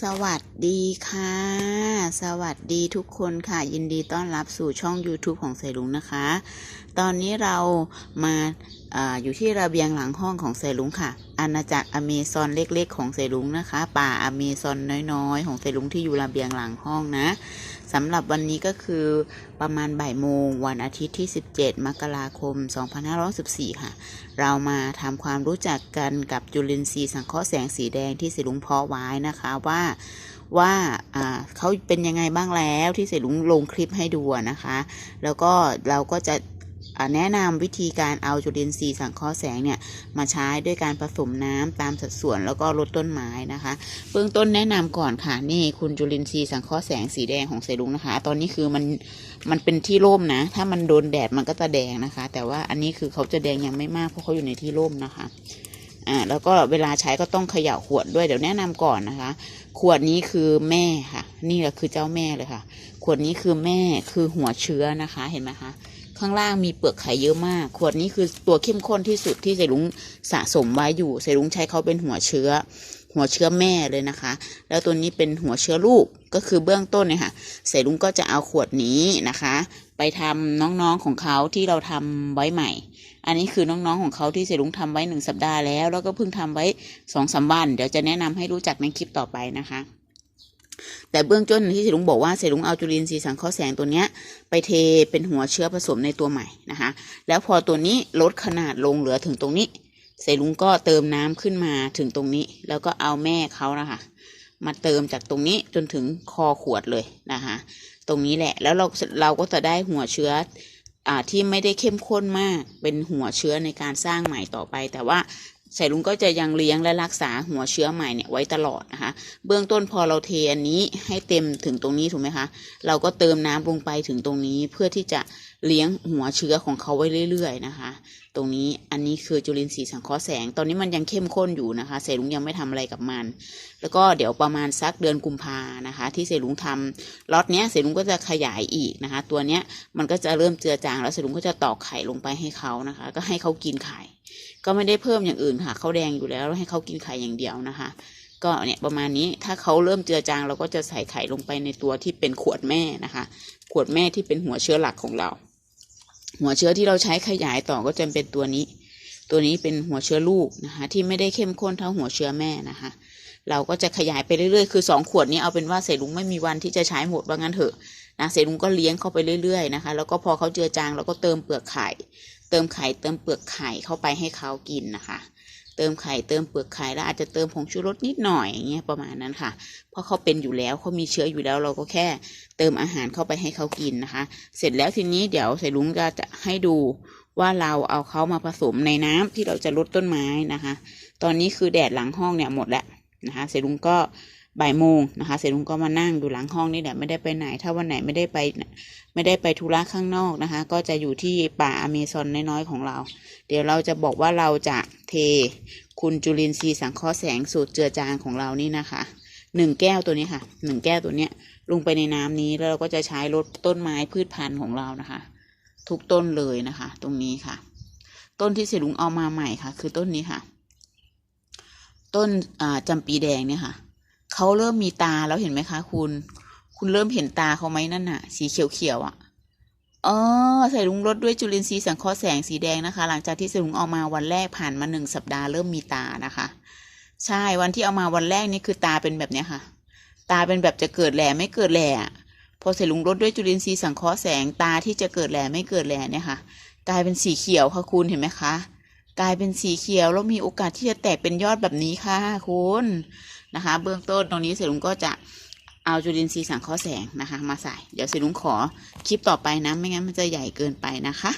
สวัสดีค่ะ สวัสดีทุกคนค่ะ ยินดีต้อนรับสู่ช่อง YouTube ของเสลุงนะคะ ตอนนี้เรามา ออยู่ที่ระเบียงหลังห้องของเสลุงค่ะ อาณาจักรอเมซอนเล็กๆ ของเสลุงนะคะ ป่าอเมซอนน้อยๆ ของเสลุงที่อยู่ระเบียงหลังห้องนะสำหรับวันนี้ก็คือประมาณบ่ายโมงวันอาทิตย์ที่ 17 มกราคม 2514 ค่ะ เรามาทำความรู้จักกันกับจุลินทรีย์สังเคราะห์แสงสีแดงที่เสลุงเพาะไว้นะคะว่าว่าเขาเป็นยังไงบ้างแล้วที่เสลุงลงคลิปให้ดูนะคะ แล้วก็เราก็จะ แนะนำวิธีการเอาจุลินทรีย์สังเคราะห์แสงเนี่ยมาใช้ด้วยการผสมน้ำตามสัดส่วนแล้วก็ลดต้นไม้นะคะ เบื้องต้นแนะนำก่อนค่ะนี่คุณจุลินทรีย์สังเคราะห์แสงสีแดงของเสลุงนะคะ ตอนนี้คือมันมันเป็นที่ร่มนะ ถ้ามันโดนแดดมันก็จะแดงนะคะ แต่ว่าอันนี้คือเขาจะแดงยังไม่มากเพราะเขาอยู่ในที่ร่มนะคะอ่าแล้วก็เวลาใช้ก็ต้องเขย่าขวดด้วยเดี๋ยวแนะนำก่อนนะคะ ขวดนี้คือแม่ค่ะ นี่แหละคือเจ้าแม่เลยค่ะ ขวดนี้คือแม่คือหัวเชื้อนะคะเห็นไหมคะ ข้างล่างมีเปลือกไข่เยอะมาก ขวดนี้คือตัวเข้มข้นที่สุดที่เสลุงสะสมไว้อยู่เสลุงใช้เขาเป็นหัวเชื้อ หัวเชื้อแม่เลยนะคะ แล้วตัวนี้เป็นหัวเชื้อลูกก็คือเบื้องต้นเนี่ยค่ะเสลุงก็จะเอาขวดนี้นะคะ ไปทำน้องๆของเขาที่เราทำไว้ใหม่ อันนี้คือน้องๆของเขาที่เสลุงทำไว้หนึ่งสัปดาห์แล้ว แล้วก็เพิ่งทำไว้สองสามวัน เดี๋ยวจะแนะนำให้รู้จักในคลิปต่อไปนะคะ แต่เบื้องต้นที่เสลุงบอกว่าเสลุงเอาจุลินทรีย์สังเคราะห์แสงตัวเนี้ยไปเทเป็นหัวเชื้อผสมในตัวใหม่นะคะ แล้วพอตัวนี้ลดขนาดลงเหลือถึงตรงนี้เสลุงก็เติมน้ำขึ้นมาถึงตรงนี้ แล้วก็เอาแม่เขานะคะมาเติมจากตรงนี้จนถึงคอขวดเลยนะคะ ตรงนี้แหละแล้วเราเราก็จะได้หัวเชื้ออ่าที่ไม่ได้เข้มข้นมากเป็นหัวเชื้อในการสร้างใหม่ต่อไป แต่ว่า สายลุงก็จะยังเลี้ยงและรักษาหัวเชื้อใหม่เนี่ยไว้ตลอดนะคะ เบื้องต้นพอเราเทอันนี้ให้เต็มถึงตรงนี้ถูกไหมคะ เราก็เติมน้ำลงไปถึงตรงนี้เพื่อที่จะเลี้ยงหัวเชื้อของเขาไว้เรื่อย ๆ นะคะ ตรงนี้อันนี้คือจุลินทรีย์สังเคราะห์แสง ตอนนี้มันยังเข้มข้นอยู่นะคะเสลุงยังไม่ทำอะไรกับมัน แล้วก็เดี๋ยวประมาณสักเดือนกุมภานะคะ ที่เสลุงทำล็อตเนี้ยเสลุงก็จะขยายอีกนะคะ ตัวเนี้ยมันก็จะเริ่มเจือจางแล้วเสลุงก็จะตอกไข่ลงไปให้เขานะคะ ก็ให้เขากินไข่ ก็ไม่ได้เพิ่มอย่างอื่นค่ะเขาแดงอยู่แล้วให้เขากินไข่อย่างเดียวนะคะ ก็เนี่ยประมาณนี้ถ้าเขาเริ่มเจือจางเราก็จะใส่ไข่ลงไปในตัวที่เป็นขวดแม่นะคะ ขวดแม่ที่เป็นหัวเชื้อหลักของเรา หัวเชื้อที่เราใช้ขยายต่อก็จะเป็นตัวนี้ ตัวนี้เป็นหัวเชื้อลูกนะคะ ที่ไม่ได้เข้มข้นเท่าหัวเชื้อแม่นะคะเราก็จะขยายไปเรื่อยๆ คือสองขวดนี้เอาเป็นว่าเสลุงไม่มีวันที่จะใช้หมดว่างั้นเถอะนะเสลุงก็เลี้ยงเข้าไปเรื่อยๆนะคะ แล้วก็พอเขาเจือจางเราก็เติมเปลือกไข่ เติมไข่เติมเปลือกไข่เข้าไปให้เขากินนะคะ เติมไข่เติมเปลือกไข่แล้วอาจจะเติมผงชูรสนิดหน่อยอย่างเงี้ยประมาณนั้นค่ะ เพราะเขาเป็นอยู่แล้วเขามีเชื้ออยู่แล้วเราก็แค่เติมอาหารเข้าไปให้เขากินนะคะ เสร็จแล้วทีนี้เดี๋ยวใส่ลุงจะจะให้ดูว่าเราเอาเขามาผสมในน้ำที่เราจะลดต้นไม้นะคะ ตอนนี้คือแดดหลังห้องเนี่ยหมดแล้วนะคะ เสร็จลุงก็ บ่ายโมงนะคะเสร็จลุงก็มานั่งอยู่หลังห้องนี่แหละไม่ได้ไปไหน ถ้าวันไหนไม่ได้ไปไม่ได้ไปธุระข้างนอกนะคะ ก็จะอยู่ที่ป่าอเมซอนน้อยๆของเรา เดี๋ยวเราจะบอกว่าเราจะเทคุณจุลินทรีย์สังเคราะห์แสงสูตรเจือจางของเรานี่นะคะหนึ่งแก้วตัวนี้ค่ะหนึ่งแก้วตัวเนี้ยลงไปในน้ำนี้แล้วเราก็จะใช้ลดต้นไม้พืชพันธุ์ของเรานะคะ ทุกต้นเลยนะคะ ตรงนี้ค่ะ ต้นที่เสลุงเอามาใหม่ค่ะ คือต้นนี้ค่ะ ต้นจำปีแดงเนี่ยค่ะ เขาเริ่มมีตาแล้วเห็นไหมคะ คุณ คุณเริ่มเห็นตาเขาไหมนั่นน่ะ สีเขียวๆอะอ๋อใส่ลุงรดด้วยจุลินทรีย์สังเคราะห์แสงสีแดงนะคะ หลังจากที่ใส่ลุงเอามาวันแรกผ่านมาหนึ่งสัปดาห์เริ่มมีตานะคะ ใช่วันที่เอามาวันแรกนี่คือตาเป็นแบบเนี้ยค่ะ ตาเป็นแบบจะเกิดแหล่ไม่เกิดแหล่พอใส่ลุงรดด้วยจุลินทรีย์สังเคราะห์แสงตาที่จะเกิดแหล่ไม่เกิดแหล่เนี่ยค่ะ กลายเป็นสีเขียวค่ะคุณเห็นไหมคะกลายเป็นสีเขียวแล้วมีโอกาสที่จะแตกเป็นยอดแบบนี้ค่ะ คุณ นะคะ เบื้องต้นตรงนี้เสรุงก็จะเอาจุลินทรีย์สังเคราะห์แสงนะคะ มาใส่ เดี๋ยวเสรุงขอคลิปต่อไปนะ ไม่งั้นมันจะใหญ่เกินไปนะคะ